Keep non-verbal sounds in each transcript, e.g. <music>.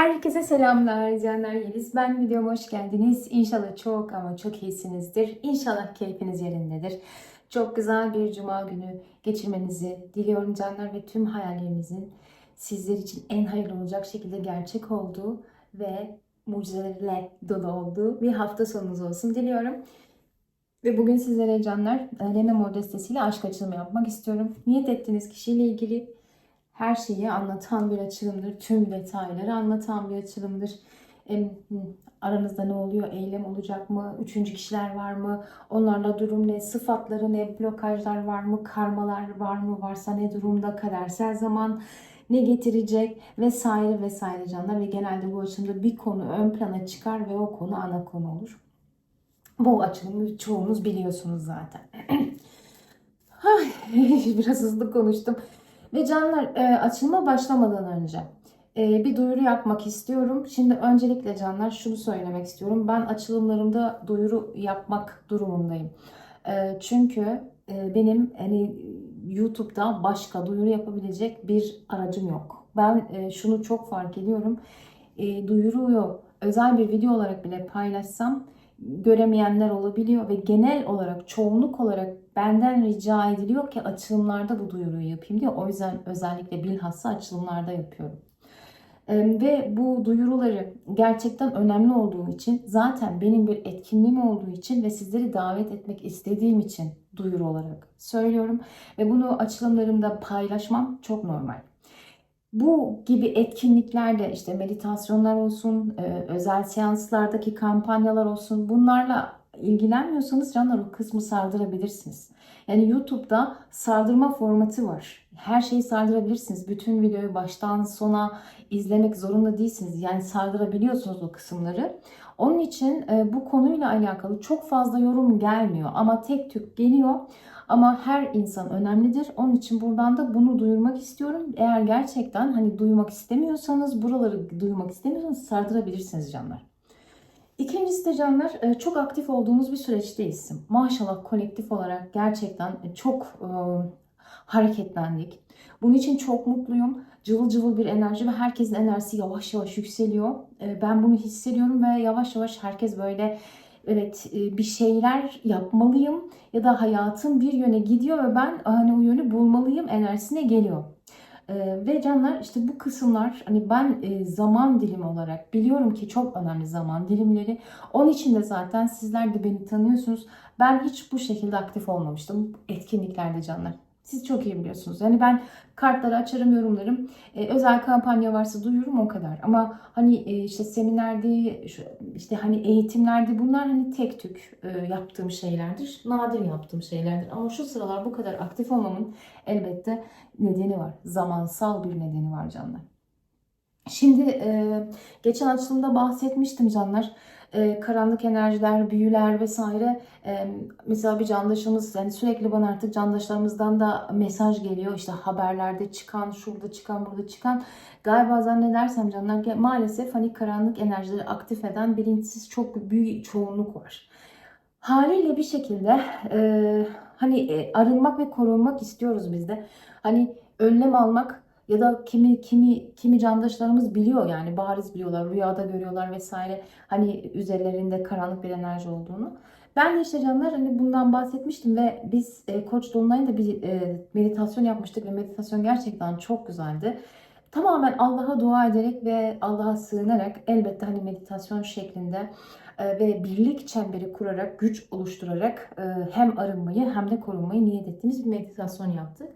Herkese selamlar canlar Yeliz. Ben videoma hoş geldiniz. İnşallah çok ama çok iyisinizdir. İnşallah keyfiniz yerindedir. Çok güzel bir cuma günü geçirmenizi diliyorum canlar ve tüm hayallerinizin sizler için en hayırlı olacak şekilde gerçek olduğu ve mucizelerle dolu olduğu bir hafta sonunuz olsun diliyorum. Ve bugün sizlere canlar Lena Modestesi aşk açılımı yapmak istiyorum. Niyet ettiğiniz kişiyle ilgili her şeyi anlatan bir açılımdır. Tüm detayları anlatan bir açılımdır. Em, Aranızda ne oluyor? Eylem olacak mı? Üçüncü kişiler var mı? Onlarla durum ne? Sıfatları ne? Blokajlar var mı? Karmalar var mı? Varsa ne durumda? Kadersel zaman ne getirecek? Vesaire vesaire canlar. Ve genelde bu açılımda bir konu ön plana çıkar ve o konu ana konu olur. Bu açılımı çoğunuz biliyorsunuz zaten. <clears throat> <laughs> Biraz hızlı konuştum. Ve canlar e, açılıma başlamadan önce e, bir duyuru yapmak istiyorum. Şimdi öncelikle canlar şunu söylemek istiyorum. Ben açılımlarımda duyuru yapmak durumundayım. E, çünkü e, benim hani YouTube'da başka duyuru yapabilecek bir aracım yok. Ben e, şunu çok fark ediyorum. E, duyuruyu özel bir video olarak bile paylaşsam göremeyenler olabiliyor ve genel olarak çoğunluk olarak benden rica ediliyor ki açılımlarda bu duyuruyu yapayım diye. O yüzden özellikle bilhassa açılımlarda yapıyorum. Ve bu duyuruları gerçekten önemli olduğu için zaten benim bir etkinliğim olduğu için ve sizleri davet etmek istediğim için duyuru olarak söylüyorum. Ve bunu açılımlarımda paylaşmam çok normal. Bu gibi etkinliklerde işte meditasyonlar olsun, özel seanslardaki kampanyalar olsun bunlarla ilgilenmiyorsanız canlar o kısmı sardırabilirsiniz. Yani YouTube'da sardırma formatı var. Her şeyi sardırabilirsiniz. Bütün videoyu baştan sona izlemek zorunda değilsiniz. Yani sardırabiliyorsunuz o kısımları. Onun için e, bu konuyla alakalı çok fazla yorum gelmiyor ama tek tük geliyor. Ama her insan önemlidir. Onun için buradan da bunu duyurmak istiyorum. Eğer gerçekten hani duymak istemiyorsanız, buraları duymak istemiyorsanız sardırabilirsiniz canlar. İkincisi de canlar e, çok aktif olduğumuz bir süreçteyiz. Maşallah kolektif olarak gerçekten çok e, hareketlendik. Bunun için çok mutluyum. Cıvıl cıvıl bir enerji ve herkesin enerjisi yavaş yavaş yükseliyor. E, Ben bunu hissediyorum ve yavaş yavaş herkes böyle evet e, bir şeyler yapmalıyım ya da hayatım bir yöne gidiyor ve ben hani o yönü bulmalıyım enerjisine geliyor. Ee, ve canlar işte bu kısımlar hani ben e, zaman dilimi olarak biliyorum ki çok önemli zaman dilimleri. Onun için de zaten sizler de beni tanıyorsunuz. Ben hiç bu şekilde aktif olmamıştım etkinliklerde canlar. Siz çok iyi biliyorsunuz. Yani ben kartları açarım, yorumlarım. Ee, özel kampanya varsa duyurum o kadar. Ama hani e, işte seminerdi, şu- işte hani eğitimlerde bunlar hani tek tük e, yaptığım şeylerdir. Nadir yaptığım şeylerdir. Ama şu sıralar bu kadar aktif olmamın elbette nedeni var. Zamansal bir nedeni var canlar. Şimdi e, geçen açılımda bahsetmiştim canlar. E, karanlık enerjiler, büyüler vesaire. E, mesela bir candaşımız yani sürekli bana artık candaşlarımızdan da mesaj geliyor. İşte haberlerde çıkan, şurada çıkan, burada çıkan. Galiba zannedersem canlar ki maalesef hani karanlık enerjileri aktif eden bilinçsiz çok büyük çoğunluk var. Haliyle bir şekilde e, hani e, arınmak ve korunmak istiyoruz biz de. Hani önlem almak ya da kimi kimi kimi candaşlarımız biliyor yani bariz biliyorlar, rüyada görüyorlar vesaire. Hani üzerlerinde karanlık bir enerji olduğunu. Ben de işte canlar hani bundan bahsetmiştim ve biz e, Koç Dolunay'ında bir e, meditasyon yapmıştık ve meditasyon gerçekten çok güzeldi. Tamamen Allah'a dua ederek ve Allah'a sığınarak elbette hani meditasyon şeklinde e, ve birlik çemberi kurarak, güç oluşturarak e, hem arınmayı hem de korunmayı niyet ettiğimiz bir meditasyon yaptık.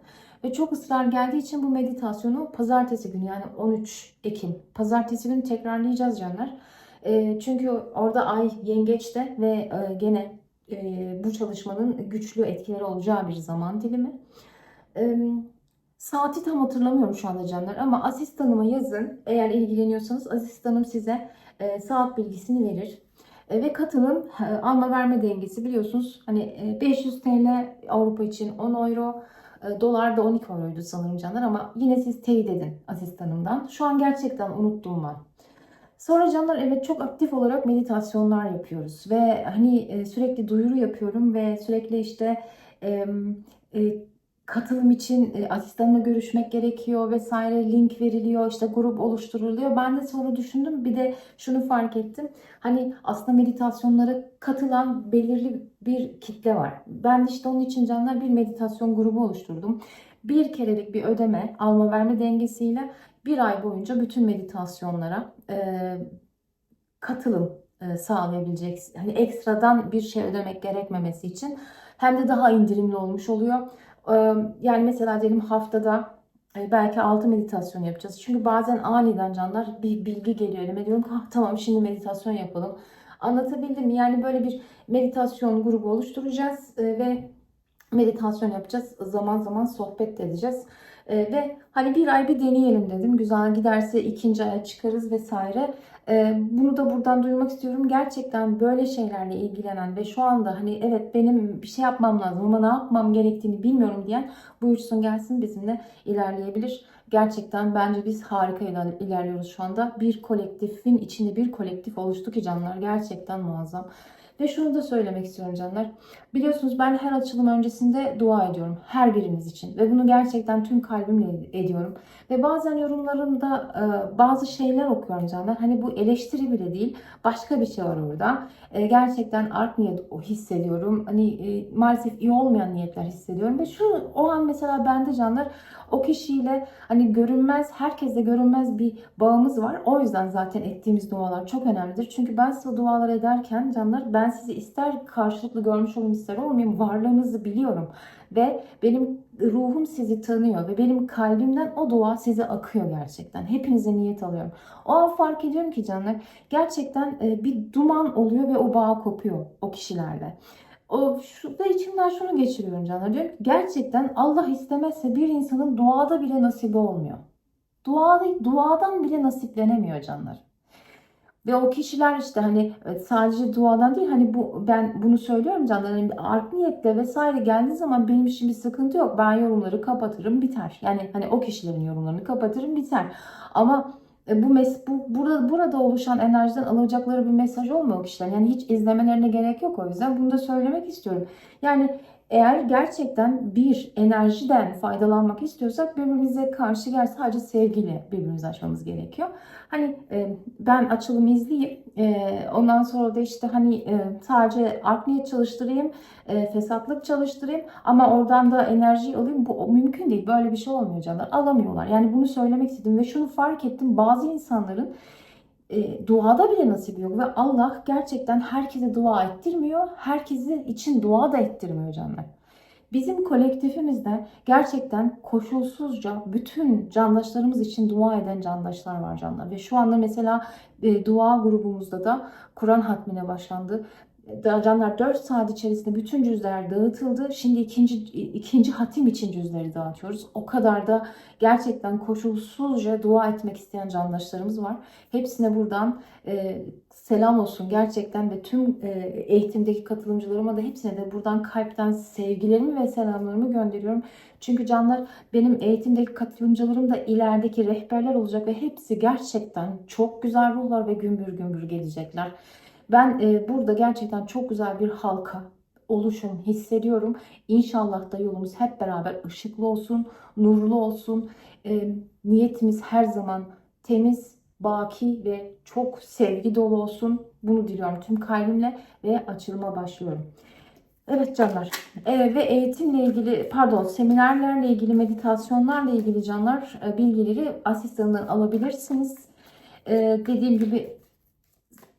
Ve çok ısrar geldiği için bu meditasyonu pazartesi günü yani 13 Ekim pazartesi günü tekrarlayacağız canlar. E, çünkü orada ay yengeçte ve e, gene e, bu çalışmanın güçlü etkileri olacağı bir zaman dilimi. E, saati tam hatırlamıyorum şu anda canlar ama asistanıma yazın. Eğer ilgileniyorsanız asistanım size e, saat bilgisini verir. E, ve katılım e, alma verme dengesi biliyorsunuz hani e, 500 TL Avrupa için 10 euro dolar da 12 euroydu sanırım canlar ama yine siz teyit edin asistanımdan. Şu an gerçekten unuttum ben. Sonra canlar evet çok aktif olarak meditasyonlar yapıyoruz ve hani e, sürekli duyuru yapıyorum ve sürekli işte e, e, katılım için e, asistanla görüşmek gerekiyor vesaire link veriliyor işte grup oluşturuluyor. Ben de sonra düşündüm bir de şunu fark ettim. Hani aslında meditasyonlara katılan belirli bir kitle var. Ben işte onun için canlar bir meditasyon grubu oluşturdum. Bir kerelik bir ödeme alma verme dengesiyle bir ay boyunca bütün meditasyonlara e, katılım e, sağlayabilecek. Hani ekstradan bir şey ödemek gerekmemesi için hem de daha indirimli olmuş oluyor. Yani mesela diyelim haftada e, belki 6 meditasyon yapacağız. Çünkü bazen aniden canlar bir bilgi geliyor elime diyorum "Ah, tamam şimdi meditasyon yapalım. Anlatabildim mi? Yani böyle bir meditasyon grubu oluşturacağız ve meditasyon yapacağız. Zaman zaman sohbet de edeceğiz. Ve hani bir ay bir deneyelim dedim. Güzel giderse ikinci aya çıkarız vesaire. E, bunu da buradan duyurmak istiyorum. Gerçekten böyle şeylerle ilgilenen ve şu anda hani evet benim bir şey yapmam lazım ama ne yapmam gerektiğini bilmiyorum diyen buyursun gelsin bizimle ilerleyebilir. Gerçekten bence biz harika iler- ilerliyoruz şu anda. Bir kolektifin içinde bir kolektif oluştu ki canlar gerçekten muazzam. Ve şunu da söylemek istiyorum canlar. Biliyorsunuz ben her açılım öncesinde dua ediyorum. Her biriniz için. Ve bunu gerçekten tüm kalbimle ediyorum. Ve bazen yorumlarımda e, bazı şeyler okuyorum canlar. Hani bu eleştiri bile değil. Başka bir şey var orada. E, gerçekten art niyet hissediyorum. Hani e, maalesef iyi olmayan niyetler hissediyorum. Ve şu o an mesela bende canlar o kişiyle hani görünmez, herkesle görünmez bir bağımız var. O yüzden zaten ettiğimiz dualar çok önemlidir. Çünkü ben size dualar ederken canlar ben sizi ister karşılıklı görmüş olayım ister olmayayım varlığınızı biliyorum. Ve benim ruhum sizi tanıyor ve benim kalbimden o dua size akıyor gerçekten. Hepinize niyet alıyorum. O an fark ediyorum ki canlar gerçekten e, bir duman oluyor ve o bağ kopuyor o kişilerle. O şurada içimden şunu geçiriyorum canlar. Diyorum ki gerçekten Allah istemezse bir insanın duada bile nasibi olmuyor. Duada, duadan bile nasiplenemiyor canlar. Ve o kişiler işte hani e, sadece duadan değil hani bu ben bunu söylüyorum canlar hani art niyetle vesaire geldiği zaman benim için bir sıkıntı yok. Ben yorumları kapatırım biter. Yani hani o kişilerin yorumlarını kapatırım biter. Ama e, bu mes bu burada burada oluşan enerjiden alacakları bir mesaj olmuyor o kişilerin. Yani hiç izlemelerine gerek yok o yüzden bunu da söylemek istiyorum. Yani eğer gerçekten bir enerjiden faydalanmak istiyorsak birbirimize karşı gel sadece sevgiyle birbirimizi açmamız gerekiyor. Hani e, ben açılımı izleyeyim e, ondan sonra da işte hani e, sadece art çalıştırayım, e, fesatlık çalıştırayım ama oradan da enerjiyi alayım. Bu mümkün değil. Böyle bir şey olmuyor canlar. Alamıyorlar. Yani bunu söylemek istedim ve şunu fark ettim. Bazı insanların e, duada bile nasibi yok ve Allah gerçekten herkese dua ettirmiyor. Herkesi için dua da ettirmiyor canlar. Bizim kolektifimizde gerçekten koşulsuzca bütün candaşlarımız için dua eden candaşlar var canlar. Ve şu anda mesela e, dua grubumuzda da Kur'an hatmine başlandı. Canlar 4 saat içerisinde bütün cüzler dağıtıldı. Şimdi ikinci ikinci hatim için cüzleri dağıtıyoruz. O kadar da gerçekten koşulsuzca dua etmek isteyen candaşlarımız var. Hepsine buradan e, selam olsun gerçekten ve tüm e, eğitimdeki katılımcılarıma da hepsine de buradan kalpten sevgilerimi ve selamlarımı gönderiyorum. Çünkü canlar benim eğitimdeki katılımcılarım da ilerideki rehberler olacak ve hepsi gerçekten çok güzel ruhlar ve gümbür gümbür gelecekler. Ben e, burada gerçekten çok güzel bir halka oluşum hissediyorum. İnşallah da yolumuz hep beraber ışıklı olsun, nurlu olsun. E, niyetimiz her zaman temiz, baki ve çok sevgi dolu olsun. Bunu diliyorum tüm kalbimle ve açılıma başlıyorum. Evet canlar e, ve eğitimle ilgili pardon seminerlerle ilgili meditasyonlarla ilgili canlar e, bilgileri asistanından alabilirsiniz. E, dediğim gibi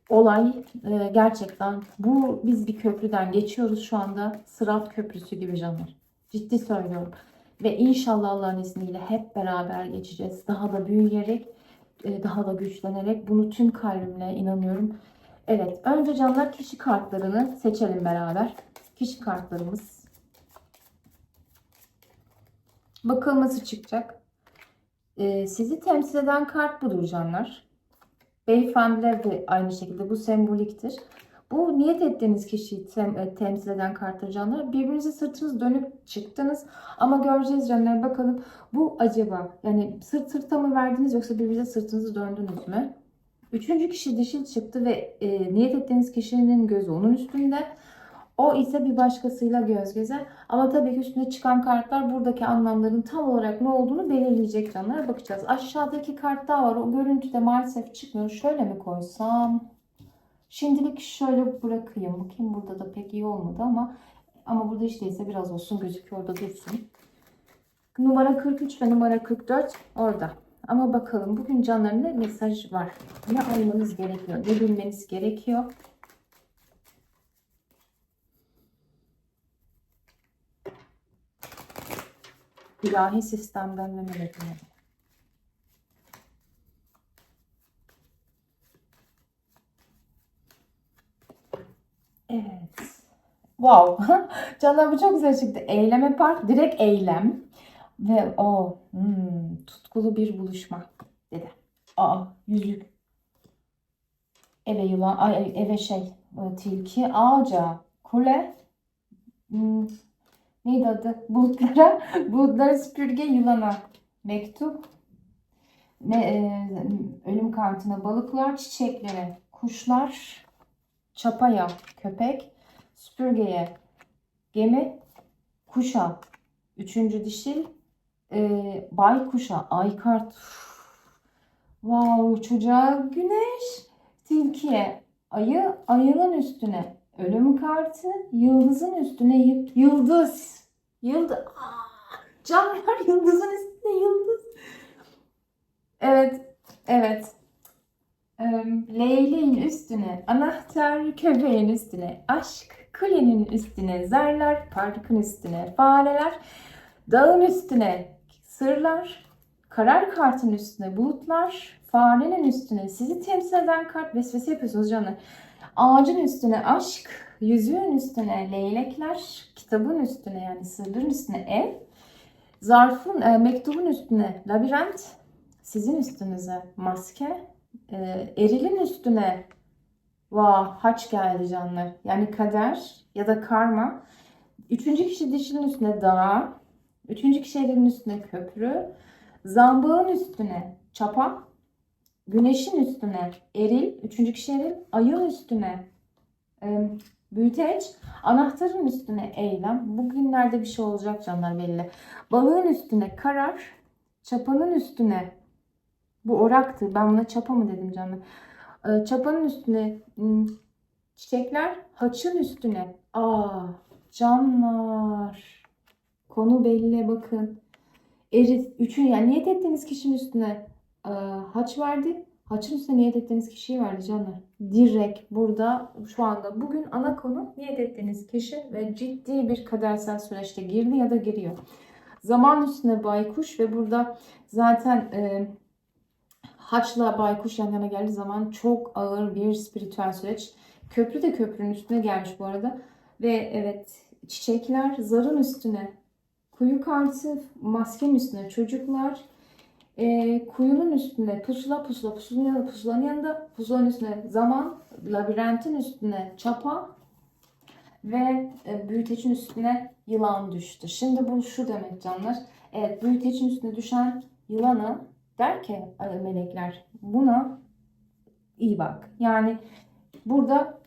olay e, gerçekten bu biz bir köprüden geçiyoruz şu anda Sırat Köprüsü gibi canlar. Ciddi söylüyorum. Ve inşallah Allah'ın izniyle hep beraber geçeceğiz. Daha da büyüyerek, e, daha da güçlenerek bunu tüm kalbimle inanıyorum. Evet, önce canlar kişi kartlarını seçelim beraber. Kişi kartlarımız. Bakalım nasıl çıkacak. E, sizi temsil eden kart budur canlar. Beyefendiler de aynı şekilde bu semboliktir. Bu niyet ettiğiniz kişiyi tem- e, temsil eden karttır canlar. Birbirinize sırtınız dönüp çıktınız. Ama göreceğiz canlar bakalım bu acaba yani sırt sırta mı verdiniz yoksa birbirinize sırtınızı döndünüz mü? Üçüncü kişi dişil çıktı ve e, niyet ettiğiniz kişinin gözü onun üstünde. O ise bir başkasıyla göz göze. Ama tabii ki üstüne çıkan kartlar buradaki anlamların tam olarak ne olduğunu belirleyecek canlar. Bakacağız. Aşağıdaki kart daha var. O görüntüde maalesef çıkmıyor. Şöyle mi koysam? Şimdilik şöyle bırakayım. Bakayım burada da pek iyi olmadı ama ama burada hiç değilse biraz olsun gözüküyor orada dursun. Numara 43 ve numara 44 orada. Ama bakalım bugün canların ne mesaj var? Ne almanız gerekiyor? Ne bilmeniz gerekiyor? İlahi sistemden ve meleklerden. Evet. Wow. <laughs> Canlar bu çok güzel çıktı. Eyleme park. Direkt eylem. Ve o hmm, tutkulu bir buluşma dedi. Aa yüzük. Eve yılan, ay, eve şey e, tilki, ağaca, kule, hmm, neydi adı? Bulutlara, <laughs> bulutlara süpürge, yılana, mektup, ne, e, ölüm kartına balıklar, çiçeklere, kuşlar, çapaya, köpek, süpürgeye, gemi, kuşa, üçüncü dişil, e, baykuşa, ay kart, wow, çocuğa güneş, tilkiye, ayı, ayının üstüne, ölüm kartı, yıldızın üstüne, yıldız, yıldız, canlar <laughs> yıldızın üstüne yıldız. Evet, evet. Leyleğin üstüne, anahtar köpeğin üstüne, aşk kulenin üstüne, zarlar parkın üstüne, fareler dağın üstüne, sırlar, karar kartın üstüne, bulutlar, farenin üstüne, sizi temsil eden kart vesvese yapıyorsunuz canlar. Ağacın üstüne aşk, yüzüğün üstüne leylekler, kitabın üstüne yani sırların üstüne ev, zarfın, e, mektubun üstüne labirent, sizin üstünüze maske, e, erilin üstüne vah haç geldi canlar. Yani kader ya da karma. Üçüncü kişi dişinin üstüne dağ. Üçüncü kişi elinin üstüne köprü. Zambağın üstüne çapa. Güneşin üstüne eril. Üçüncü kişi eril. Ayın üstüne e, büyüteç. Anahtarın üstüne eylem. Bugünlerde bir şey olacak canlar belli. Balığın üstüne karar. Çapanın üstüne bu oraktı. Ben buna çapa mı dedim canım. Ee, Çapanın üstüne hmm, çiçekler, haçın üstüne. Aa, canlar. Konu belli bakın. Erit, üçün yani niyet ettiğiniz kişinin üstüne e, haç verdi. Haçın üstüne niyet ettiğiniz kişiyi verdi canlar. Direkt burada şu anda bugün ana konu niyet ettiğiniz kişi ve ciddi bir kadersel süreçte girdi ya da giriyor. Zaman üstüne baykuş ve burada zaten e, Haçla baykuş yan yana geldiği zaman çok ağır bir spiritüel süreç. Köprü de köprünün üstüne gelmiş bu arada. Ve evet çiçekler zarın üstüne, kuyu kartı maskenin üstüne çocuklar, e, kuyunun üstüne pusula pusula pusulanın yanında pusulanın yanında pusulanın üstüne zaman, labirentin üstüne çapa ve e, büyütecin üstüne yılan düştü. Şimdi bu şu demek canlar. Evet büyütecin üstüne düşen yılanı der ki "Ay, melekler buna iyi bak. Yani burada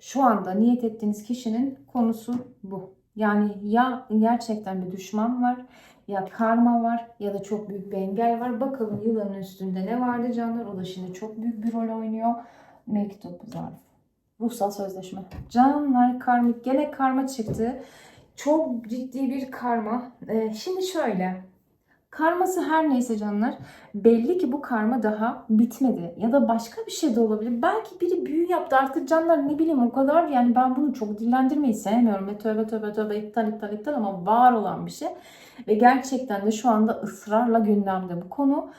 şu anda niyet ettiğiniz kişinin konusu bu. Yani ya gerçekten bir düşman var ya karma var ya da çok büyük bir engel var. Bakalım yılanın üstünde ne vardı canlar? O da şimdi çok büyük bir rol oynuyor. Mektup zarf. Ruhsal sözleşme. Canlar karmik. Gene karma çıktı. Çok ciddi bir karma. Ee, şimdi şöyle. Karması her neyse canlar belli ki bu karma daha bitmedi ya da başka bir şey de olabilir. Belki biri büyü yaptı artık canlar ne bileyim o kadar yani ben bunu çok dillendirmeyi sevmiyorum. Ve tövbe tövbe tövbe iptal iptal iptal ama var olan bir şey. Ve gerçekten de şu anda ısrarla gündemde bu konu.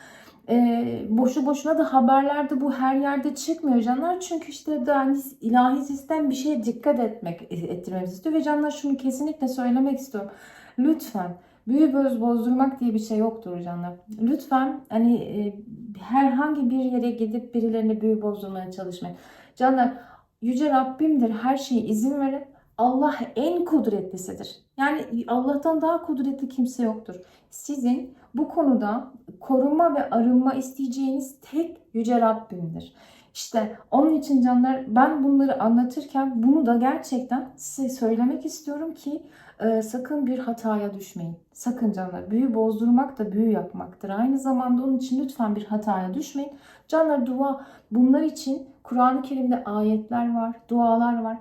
Ee, boşu boşuna da haberlerde bu her yerde çıkmıyor canlar. Çünkü işte de hani ilahi sistem bir şeye dikkat etmek ettirmemizi istiyor. Ve canlar şunu kesinlikle söylemek istiyorum. Lütfen büyü boz bozdurmak diye bir şey yoktur canlar. Lütfen hani e, herhangi bir yere gidip birilerine büyü bozdurmaya çalışmayın. Canlar yüce Rabbimdir her şeye izin verin. Allah en kudretlisidir. Yani Allah'tan daha kudretli kimse yoktur. Sizin bu konuda korunma ve arınma isteyeceğiniz tek yüce Rabbimdir. İşte onun için canlar ben bunları anlatırken bunu da gerçekten size söylemek istiyorum ki e, sakın bir hataya düşmeyin. Sakın canlar büyü bozdurmak da büyü yapmaktır. Aynı zamanda onun için lütfen bir hataya düşmeyin. Canlar dua bunlar için Kur'an-ı Kerim'de ayetler var, dualar var.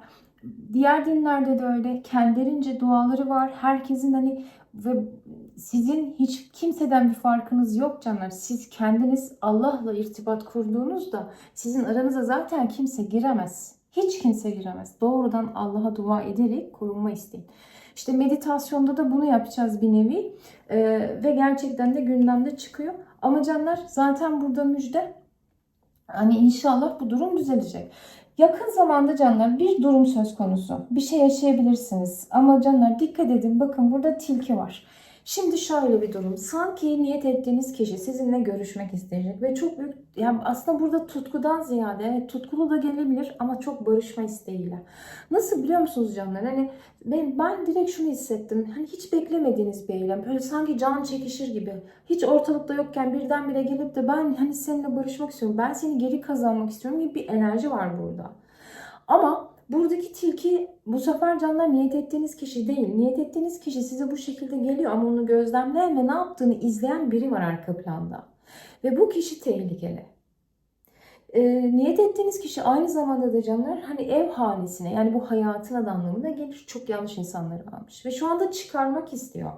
Diğer dinlerde de öyle kendilerince duaları var. Herkesin hani ve sizin hiç kimseden bir farkınız yok canlar. Siz kendiniz Allah'la irtibat kurduğunuzda sizin aranıza zaten kimse giremez. Hiç kimse giremez. Doğrudan Allah'a dua ederek korunma isteyin. İşte meditasyonda da bunu yapacağız bir nevi. Ee, ve gerçekten de gündemde çıkıyor. Ama canlar zaten burada müjde. Hani inşallah bu durum düzelecek. Yakın zamanda canlar bir durum söz konusu. Bir şey yaşayabilirsiniz. Ama canlar dikkat edin. Bakın burada tilki var. Şimdi şöyle bir durum. Sanki niyet ettiğiniz kişi sizinle görüşmek isteyecek ve çok büyük yani aslında burada tutkudan ziyade evet tutkulu da gelebilir ama çok barışma isteğiyle. Nasıl biliyor musunuz canlar? Hani ben, ben direkt şunu hissettim. Hani hiç beklemediğiniz bir eylem. Böyle sanki can çekişir gibi. Hiç ortalıkta yokken birdenbire gelip de ben hani seninle barışmak istiyorum. Ben seni geri kazanmak istiyorum gibi bir enerji var burada. Ama buradaki tilki bu sefer canlar niyet ettiğiniz kişi değil. Niyet ettiğiniz kişi size bu şekilde geliyor ama onu gözlemleyen ve ne yaptığını izleyen biri var arka planda. Ve bu kişi tehlikeli. E, niyet ettiğiniz kişi aynı zamanda da canlar hani ev hanesine yani bu hayatına da anlamına gelir. Çok yanlış insanları almış. Ve şu anda çıkarmak istiyor.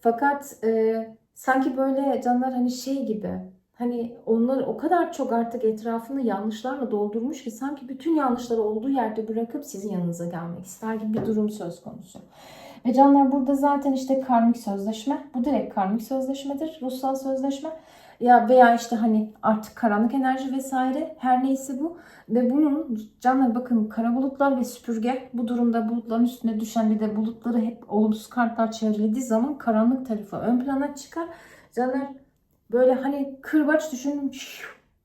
Fakat e, sanki böyle canlar hani şey gibi Hani onları o kadar çok artık etrafını yanlışlarla doldurmuş ki sanki bütün yanlışları olduğu yerde bırakıp sizin yanınıza gelmek ister gibi bir durum söz konusu. Ve canlar burada zaten işte karmik sözleşme. Bu direkt karmik sözleşmedir. Ruhsal sözleşme. Ya veya işte hani artık karanlık enerji vesaire her neyse bu. Ve bunun canlar bakın kara bulutlar ve süpürge bu durumda bulutların üstüne düşen bir de bulutları hep olumsuz kartlar çevrelediği zaman karanlık tarafı ön plana çıkar. Canlar Böyle hani kırbaç düşündüm.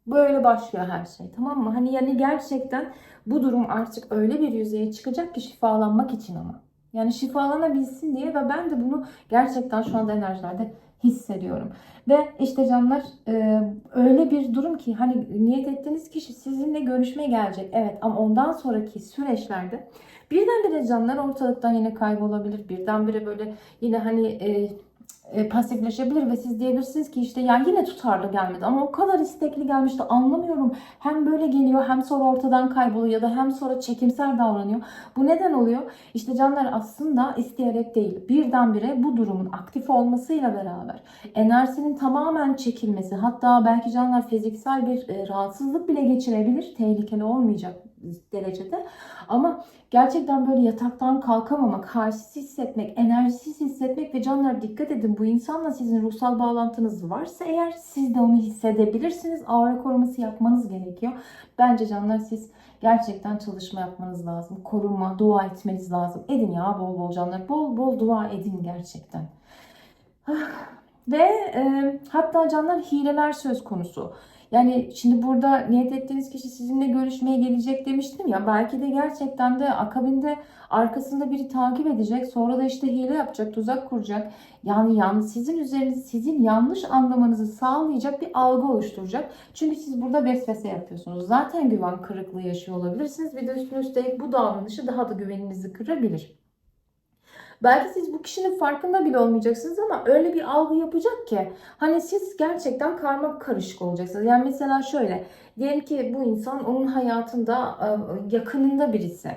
Böyle başlıyor her şey tamam mı? Hani yani gerçekten bu durum artık öyle bir yüzeye çıkacak ki şifalanmak için ama. Yani şifalanabilsin diye ve ben de bunu gerçekten şu anda enerjilerde hissediyorum. Ve işte canlar e, öyle bir durum ki hani niyet ettiğiniz kişi sizinle görüşmeye gelecek. Evet ama ondan sonraki süreçlerde birdenbire canlar ortalıktan yine kaybolabilir. Birdenbire böyle yine hani e, e, pasifleşebilir ve siz diyebilirsiniz ki işte ya yine tutarlı gelmedi ama o kadar istekli gelmişti anlamıyorum. Hem böyle geliyor hem sonra ortadan kayboluyor ya da hem sonra çekimsel davranıyor. Bu neden oluyor? İşte canlar aslında isteyerek değil birdenbire bu durumun aktif olmasıyla beraber enerjinin tamamen çekilmesi hatta belki canlar fiziksel bir e, rahatsızlık bile geçirebilir. Tehlikeli olmayacak derecede. Ama gerçekten böyle yataktan kalkamamak, halsiz hissetmek, enerjisiz hissetmek ve canlar dikkat edin bu insanla sizin ruhsal bağlantınız varsa eğer siz de onu hissedebilirsiniz. Aura koruması yapmanız gerekiyor. Bence canlar siz gerçekten çalışma yapmanız lazım. Koruma, dua etmeniz lazım. Edin ya bol bol canlar. Bol bol dua edin gerçekten. Ve e, hatta canlar hileler söz konusu. Yani şimdi burada niyet ettiğiniz kişi sizinle görüşmeye gelecek demiştim ya. Belki de gerçekten de akabinde arkasında biri takip edecek. Sonra da işte hile yapacak, tuzak kuracak. Yani yan, sizin üzeriniz sizin yanlış anlamanızı sağlayacak bir algı oluşturacak. Çünkü siz burada vesvese yapıyorsunuz. Zaten güven kırıklığı yaşıyor olabilirsiniz. Bir de üstüne üstelik bu davranışı daha da güveninizi kırabilir. Belki siz bu kişinin farkında bile olmayacaksınız ama öyle bir algı yapacak ki hani siz gerçekten karma karışık olacaksınız. Yani mesela şöyle diyelim ki bu insan onun hayatında e, yakınında birisi.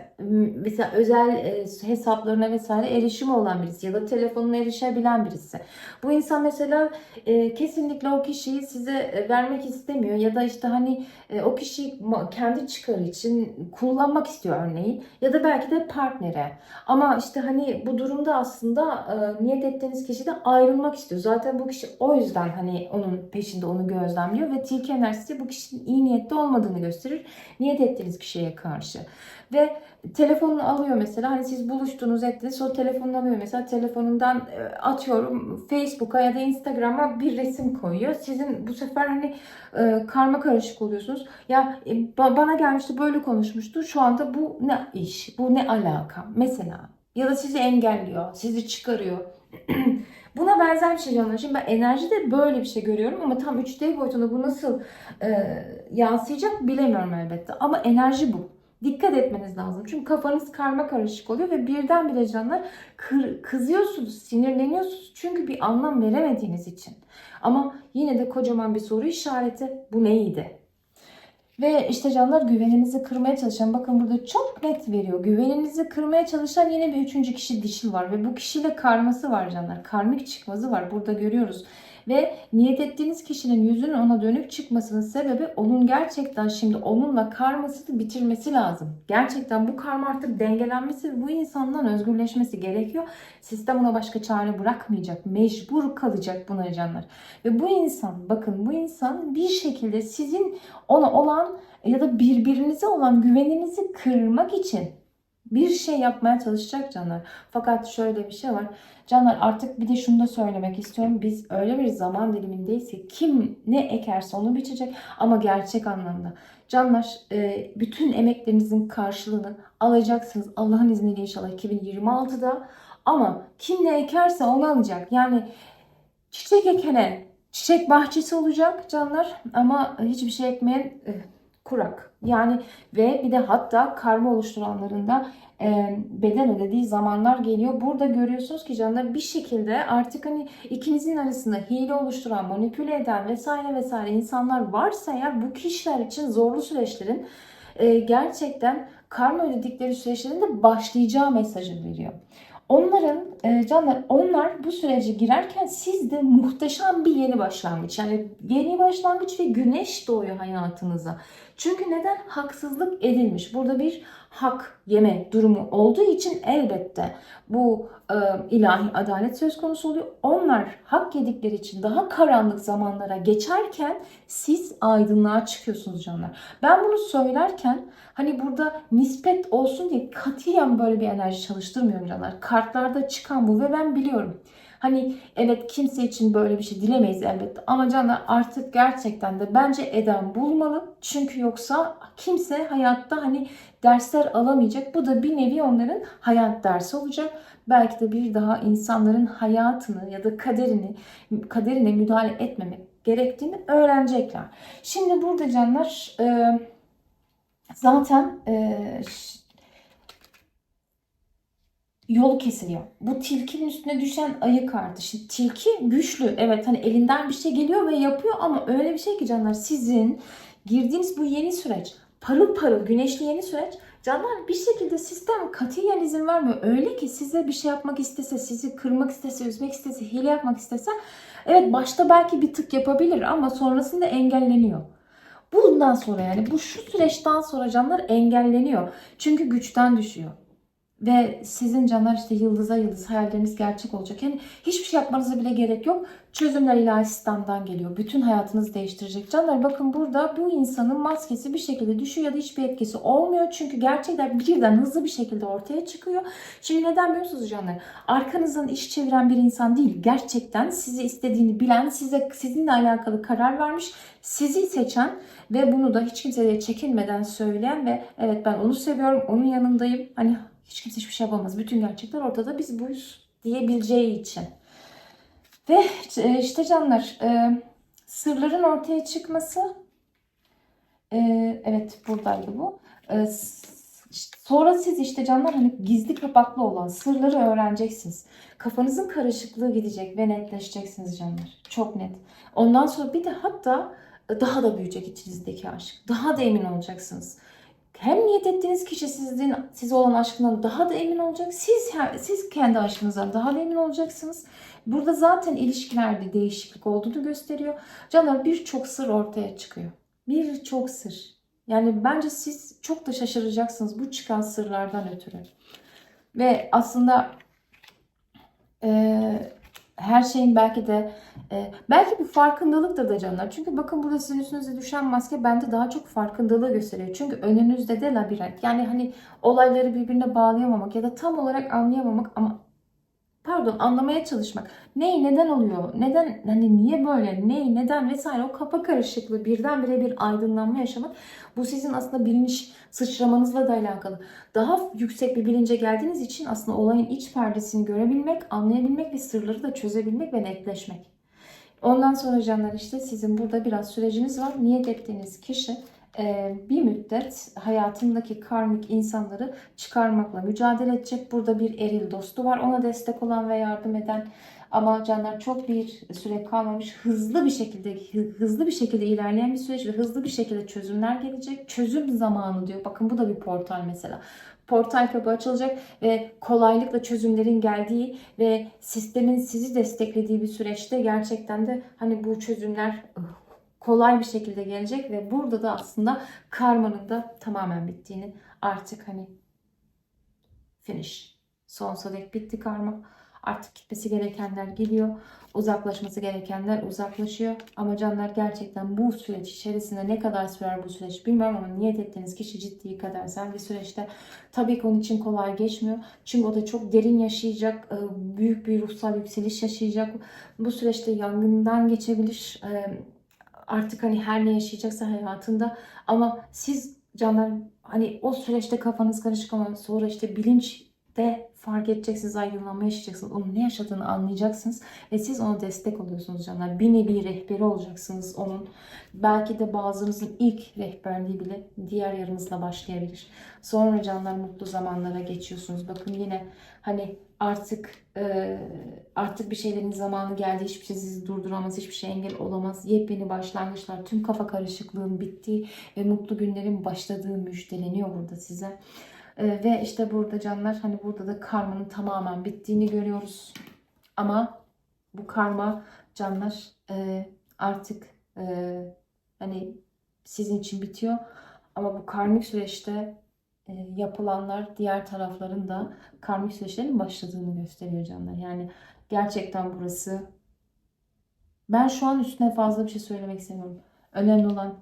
Mesela özel e, hesaplarına vesaire erişimi olan birisi ya da telefonuna erişebilen birisi. Bu insan mesela e, kesinlikle o kişiyi size vermek istemiyor ya da işte hani o kişiyi kendi çıkarı için kullanmak istiyor örneğin ya da belki de partnere. Ama işte hani bu durumda aslında niyet ettiğiniz kişi de ayrılmak istiyor. Zaten bu kişi o yüzden hani onun peşinde onu gözlemliyor ve tilki enerjisi bu kişinin iyi niyetli olmadığını gösterir. Niyet ettiğiniz kişiye karşı. Ve telefonunu alıyor mesela hani siz buluştunuz ettiniz o telefonunu alıyor mesela telefonundan e, atıyorum Facebook'a ya da Instagram'a bir resim koyuyor. Sizin bu sefer hani e, karma karışık oluyorsunuz. Ya e, bana gelmişti böyle konuşmuştu şu anda bu ne iş bu ne alaka mesela ya da sizi engelliyor sizi çıkarıyor. <clears throat> Buna benzer bir şey canlar. Şimdi ben enerjide böyle bir şey görüyorum ama tam 3D boyutunda bu nasıl e, yansıyacak bilemiyorum elbette. Ama enerji bu. Dikkat etmeniz lazım. Çünkü kafanız karma karışık oluyor ve birdenbire canlar kır, kızıyorsunuz, sinirleniyorsunuz. Çünkü bir anlam veremediğiniz için. Ama yine de kocaman bir soru işareti. Bu neydi? Ve işte canlar güveninizi kırmaya çalışan bakın burada çok net veriyor. Güveninizi kırmaya çalışan yine bir üçüncü kişi dişil var. Ve bu kişiyle karması var canlar. Karmik çıkmazı var. Burada görüyoruz. Ve niyet ettiğiniz kişinin yüzünün ona dönük çıkmasının sebebi onun gerçekten şimdi onunla karmasını bitirmesi lazım. Gerçekten bu karma artık dengelenmesi bu insandan özgürleşmesi gerekiyor. Sistem ona başka çare bırakmayacak. Mecbur kalacak buna canlar. Ve bu insan bakın bu insan bir şekilde sizin ona olan ya da birbirinize olan güveninizi kırmak için bir şey yapmaya çalışacak canlar. Fakat şöyle bir şey var. Canlar artık bir de şunu da söylemek istiyorum. Biz öyle bir zaman dilimindeyiz ki kim ne ekerse onu biçecek ama gerçek anlamda. Canlar e, bütün emeklerinizin karşılığını alacaksınız. Allah'ın izniyle inşallah 2026'da. Ama kim ne ekerse onu alacak. Yani çiçek ekene çiçek bahçesi olacak canlar ama hiçbir şey ekmeyen e, kurak. Yani ve bir de hatta karma oluşturanlarında e, bedel ödediği zamanlar geliyor. Burada görüyorsunuz ki canlar bir şekilde artık hani ikinizin arasında hile oluşturan, manipüle eden vesaire vesaire insanlar varsa eğer bu kişiler için zorlu süreçlerin e, gerçekten karma ödedikleri süreçlerin de başlayacağı mesajı veriyor. Onların e, canlar onlar bu sürece girerken sizde muhteşem bir yeni başlangıç. Yani yeni başlangıç ve güneş doğuyor hayatınıza. Çünkü neden? Haksızlık edilmiş. Burada bir hak yeme durumu olduğu için elbette bu e, ilahi adalet söz konusu oluyor. Onlar hak yedikleri için daha karanlık zamanlara geçerken siz aydınlığa çıkıyorsunuz canlar. Ben bunu söylerken hani burada nispet olsun diye katiyen böyle bir enerji çalıştırmıyorum canlar. Kartlarda çıkan bu ve ben biliyorum. Hani evet kimse için böyle bir şey dilemeyiz elbette ama canlar artık gerçekten de bence eden bulmalı. Çünkü yoksa kimse hayatta hani dersler alamayacak. Bu da bir nevi onların hayat dersi olacak. Belki de bir daha insanların hayatını ya da kaderini kaderine müdahale etmemek gerektiğini öğrenecekler. Şimdi burada canlar e, zaten e, yol kesiliyor. Bu tilkinin üstüne düşen ayı kartı. Şimdi tilki güçlü. Evet hani elinden bir şey geliyor ve yapıyor ama öyle bir şey ki canlar sizin girdiğiniz bu yeni süreç parıl parıl güneşli yeni süreç canlar bir şekilde sistem katiyen izin vermiyor. Öyle ki size bir şey yapmak istese, sizi kırmak istese, üzmek istese, hile yapmak istese evet başta belki bir tık yapabilir ama sonrasında engelleniyor. Bundan sonra yani bu şu süreçten sonra canlar engelleniyor. Çünkü güçten düşüyor. Ve sizin canlar işte yıldıza yıldız hayalleriniz gerçek olacak. Yani hiçbir şey yapmanıza bile gerek yok. Çözümler ilahi geliyor. Bütün hayatınızı değiştirecek. Canlar bakın burada bu insanın maskesi bir şekilde düşüyor ya da hiçbir etkisi olmuyor. Çünkü gerçekler birden hızlı bir şekilde ortaya çıkıyor. Şimdi neden biliyor canlar? Arkanızdan iş çeviren bir insan değil. Gerçekten sizi istediğini bilen, size sizinle alakalı karar vermiş, sizi seçen ve bunu da hiç kimseye çekinmeden söyleyen ve evet ben onu seviyorum, onun yanındayım. Hani hiç kimse hiçbir şey yapamaz. Bütün gerçekler ortada. Biz buyuz diyebileceği için. Ve işte canlar e, sırların ortaya çıkması e, evet buradaydı bu. E, sonra siz işte canlar hani gizli kapaklı olan sırları öğreneceksiniz. Kafanızın karışıklığı gidecek ve netleşeceksiniz canlar. Çok net. Ondan sonra bir de hatta daha da büyüyecek içinizdeki aşk. Daha da emin olacaksınız hem niyet ettiğiniz kişi sizin size olan aşkından daha da emin olacak. Siz siz kendi aşkınızdan daha da emin olacaksınız. Burada zaten ilişkilerde değişiklik olduğunu gösteriyor. Canlar birçok sır ortaya çıkıyor. Birçok sır. Yani bence siz çok da şaşıracaksınız bu çıkan sırlardan ötürü. Ve aslında e, her şeyin belki de e, belki bu farkındalıktır da canlar. Çünkü bakın burada sizin üstünüze düşen maske bende daha çok farkındalığı gösteriyor. Çünkü önünüzde de labirent. Yani hani olayları birbirine bağlayamamak ya da tam olarak anlayamamak ama pardon anlamaya çalışmak. Ney neden oluyor? Neden hani niye böyle? Ney neden vesaire o kafa karışıklığı birdenbire bir aydınlanma yaşamak. Bu sizin aslında bilinç sıçramanızla da alakalı. Daha yüksek bir bilince geldiğiniz için aslında olayın iç perdesini görebilmek, anlayabilmek ve sırları da çözebilmek ve netleşmek. Ondan sonra canlar işte sizin burada biraz süreciniz var. Niyet ettiğiniz kişi bir müddet hayatındaki karmik insanları çıkarmakla mücadele edecek. Burada bir eril dostu var. Ona destek olan ve yardım eden ama canlar çok bir süre kalmamış. Hızlı bir şekilde hızlı bir şekilde ilerleyen bir süreç ve hızlı bir şekilde çözümler gelecek. Çözüm zamanı diyor. Bakın bu da bir portal mesela. Portal kapı açılacak ve kolaylıkla çözümlerin geldiği ve sistemin sizi desteklediği bir süreçte gerçekten de hani bu çözümler kolay bir şekilde gelecek ve burada da aslında karmanın da tamamen bittiğini artık hani finish. Sonsuza dek bitti karma. Artık gitmesi gerekenler geliyor. Uzaklaşması gerekenler uzaklaşıyor. Ama canlar gerçekten bu süreç içerisinde ne kadar sürer bu süreç bilmiyorum ama niyet ettiğiniz kişi ciddi kadersel bir süreçte. Tabii ki onun için kolay geçmiyor. Çünkü o da çok derin yaşayacak. e, Büyük bir ruhsal yükseliş yaşayacak. Bu süreçte yangından geçebilir. Artık hani her ne yaşayacaksa hayatında. Ama siz canlar hani o süreçte kafanız karışık ama sonra işte bilinçte fark edeceksiniz, aydınlanma yaşayacaksınız. Onun ne yaşadığını anlayacaksınız ve siz ona destek oluyorsunuz canlar. Bir nevi rehberi olacaksınız onun. Belki de bazınızın ilk rehberliği bile diğer yarınızla başlayabilir. Sonra canlar mutlu zamanlara geçiyorsunuz. Bakın yine hani artık e, artık bir şeylerin zamanı geldi. Hiçbir şey sizi durduramaz, hiçbir şey engel olamaz. Yepyeni başlangıçlar, tüm kafa karışıklığın bittiği ve mutlu günlerin başladığı müjdeleniyor burada size. E, ve işte burada canlar hani burada da karmanın tamamen bittiğini görüyoruz. Ama bu karma canlar e, artık e, hani sizin için bitiyor. Ama bu karmik süreçte e, yapılanlar diğer tarafların da karmik süreçlerin başladığını gösteriyor canlar. Yani gerçekten burası ben şu an üstüne fazla bir şey söylemek istemiyorum. Önemli olan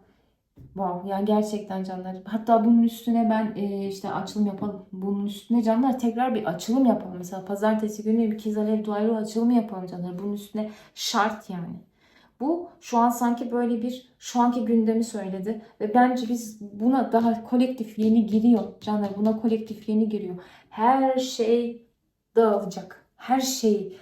wow yani gerçekten canlar. Hatta bunun üstüne ben e, işte açılım yapalım. Bunun üstüne canlar tekrar bir açılım yapalım. Mesela pazartesi günü bir kez alev duaylı açılımı yapalım canlar. Bunun üstüne şart yani. Bu şu an sanki böyle bir şu anki gündemi söyledi ve bence biz buna daha kolektif yeni giriyor canlar buna kolektif yeni giriyor. Her şey dağılacak. Her şey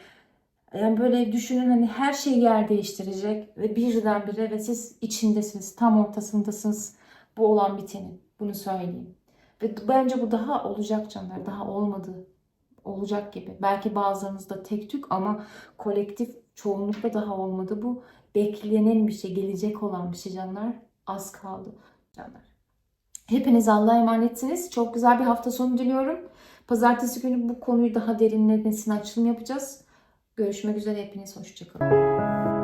yani böyle düşünün hani her şey yer değiştirecek ve birdenbire ve siz içindesiniz, tam ortasındasınız bu olan bitenin. Bunu söyleyeyim. Ve bence bu daha olacak canlar, daha olmadı. Olacak gibi. Belki bazılarınızda tek tük ama kolektif çoğunlukla daha olmadı. Bu beklenen bir şey, gelecek olan bir şey canlar. Az kaldı canlar. Hepiniz Allah'a emanetsiniz. Çok güzel bir hafta sonu diliyorum. Pazartesi günü bu konuyu daha derinlemesine açılım yapacağız. Görüşmek üzere hepiniz hoşçakalın.